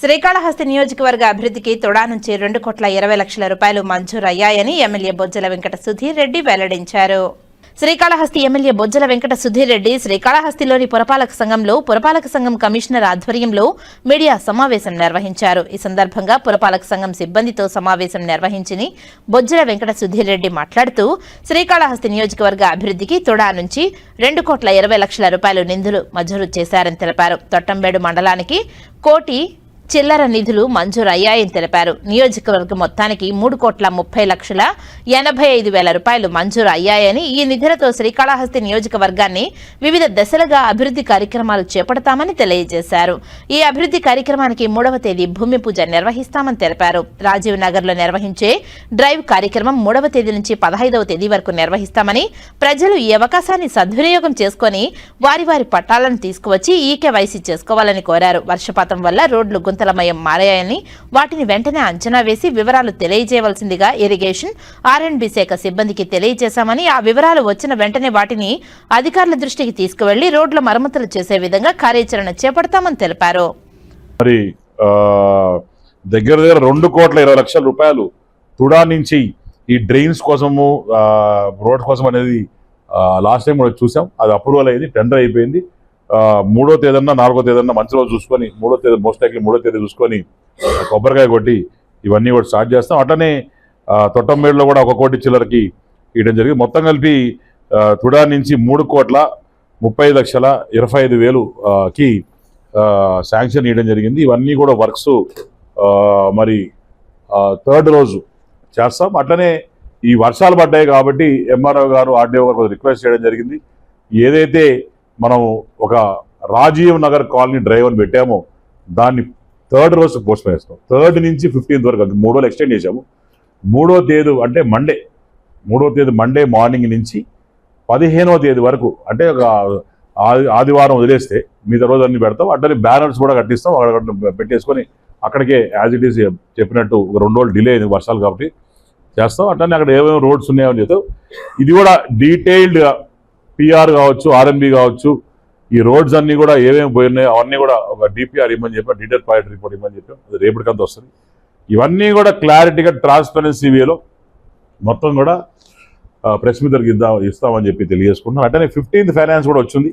శ్రీకాళహస్తి నియోజకవర్గ అభివృద్ధికి తొడా నుంచి రెండు కోట్ల ఇరవై లక్షల రూపాయలు మంజూరయ్యాయని ఎమ్మెల్యే బొజ్జల వెంకట సుధీర్ రెడ్డి వెల్లడించారు. శ్రీకాళహస్తి ఎమ్మెల్యే బొజ్జల వెంకట సుధీర్ రెడ్డి శ్రీకాళహస్తిలోని పురపాలక సంఘంలో పురపాలక సంఘం కమిషనర్ ఆధ్వర్యంలో మీడియా సమావేశం నిర్వహించారు. ఈ సందర్భంగా పురపాలక సంఘం సిబ్బందితో సమావేశం నిర్వహించి బొజ్జల వెంకట సుధీర్ రెడ్డి మాట్లాడుతూ శ్రీకాళహస్తి నియోజకవర్గ అభివృద్ధికి తొడా నుంచి రెండు కోట్ల ఇరవై లక్షల రూపాయలు నిధులు మంజూరు చేశారని తెలిపారు. తొట్టంబేడు మండలానికి కోటి చిల్లర నిధులు మంజూరయ్యాయని తెలిపారు. నియోజకవర్గం మొత్తానికి మూడు కోట్ల ముప్పై లక్షల ఎనభై ఐదు వేల రూపాయలు మంజూరు అయ్యాయని ఈ నిధులతో శ్రీకాళహస్తి నియోజకవర్గాన్ని వివిధ దశలుగా అభివృద్ధి కార్యక్రమాలు చేపడతామని తెలియజేశారు. ఈ అభివృద్ధి కార్యక్రమానికి మూడవ తేదీ భూమి పూజ నిర్వహిస్తామని తెలిపారు. రాజీవ్ నగర్లో నిర్వహించే డ్రైవ్ కార్యక్రమం మూడవ తేదీ నుంచి పదహైదవ తేదీ వరకు నిర్వహిస్తామని ప్రజలు ఈ అవకాశాన్ని సద్వినియోగం చేసుకొని వారి వారి పట్టాలను తీసుకువచ్చి ఈకేవైసీ చేసుకోవాలని కోరారు. వర్షపాతం వల్ల రోడ్లు గుంతలమయం మారాయని వాటిని వెంటనే అంచనా వేసి వివరాలు తెలియజేయవలసిందిగా ఇరిగేషన్ ఆర్ఎండ్బి శాఖ సిబ్బందికి తెలియజేశామని ఆ వివరాలు వచ్చిన వెంటనే వాటిని అధికారుల దృష్టికి తీసుకువెళ్ళి రోడ్ల మరమ్మతులు చేసే విధంగా కార్యాచరణ చేపడతామని తెలిపారు. మరి దగ్గర దగ్గర రెండు కోట్ల ఇరవై లక్షల రూపాయలు తుడా నుంచి ఈ డ్రైన్స్ కోసము రోడ్ కోసం అనేది లాస్ట్ టైం కూడా చూసాం. అది అప్రూవల్ అయింది టెండర్ అయిపోయింది. మూడో తేదీన నాలుగో తేదీన మంచి రోజు చూసుకొని మూడో తేదీ మోస్ట్ లైక్లీ మూడో తేదీ చూసుకొని కొబ్బరికాయ కొట్టి ఇవన్నీ కూడా స్టార్ట్ చేస్తాం. అట్లనే తొట్టంబేడులో కూడా ఒక కోటి చిల్లరకి ఇవ్వడం జరిగింది. మొత్తం కలిపి తుడా నుంచి మూడు కోట్ల ముప్పై లక్షల ఇరవై ఐదు వేలుకి శాంక్షన్ ఇవ్వడం జరిగింది. ఇవన్నీ కూడా వర్క్స్ మరి థర్డ్ రోజు చేస్తాం. అట్లనే ఈ వర్షాలు పడ్డాయి కాబట్టి ఎంఆర్ఓ గారు ఆర్డీఓ గారు రిక్వెస్ట్ చేయడం జరిగింది. ఏదైతే మనం ఒక రాజీవ్ నగర్ కాలనీ డ్రైవ్ అని పెట్టామో. దాన్ని థర్డ్ రోజు పోస్ట్ వేస్తాం థర్డ్ నుంచి ఫిఫ్టీన్త్ వరకు అది మూడు రోజులు ఎక్స్టెండ్ చేసాము మూడో తేదీ అంటే మండే మూడో తేదీ మండే మార్నింగ్ నుంచి పదిహేనవ తేదీ వరకు అంటే ఒక ఆది- ఆదివారం వదిలేస్తే మిగతా రోజు అన్ని పెడతాం. అట్లనే బ్యానర్స్ కూడా కట్టిస్తాం. అక్కడ పెట్టేసుకొని అక్కడికే యాజ్ ఇట్ ఈస్ చెప్పినట్టు ఒక రెండు రోజులు డిలే అయింది వర్షాలు కాబట్టి చేస్తాం. అట్లనే అక్కడ ఏమేమి రోడ్స్ ఉన్నాయో చెప్తాం. ఇది కూడా డీటెయిల్డ్గా పిఆర్ కావచ్చు ఆర్ఎంబి కావచ్చు ఈ రోడ్స్ అన్ని కూడా ఏమేమి పోయినాయో అవన్నీ కూడా ఒక డిపిఆర్ ఇమ్మని చెప్పి డీటెయిల్ ప్రాజెక్ట్ రిపోర్ట్ ఇవ్వమని చెప్పాం అది రేపటికంతా వస్తుంది. ఇవన్నీ కూడా క్లారిటీగా ట్రాన్స్పరెన్సీ వేలో మొత్తం కూడా ప్రెస్ మీదకి ఇద్దాం ఇస్తామని చెప్పి తెలియజేసుకుంటున్నాం. అట్లనే ఫిఫ్టీన్త్ ఫైనాన్స్ కూడా వచ్చింది.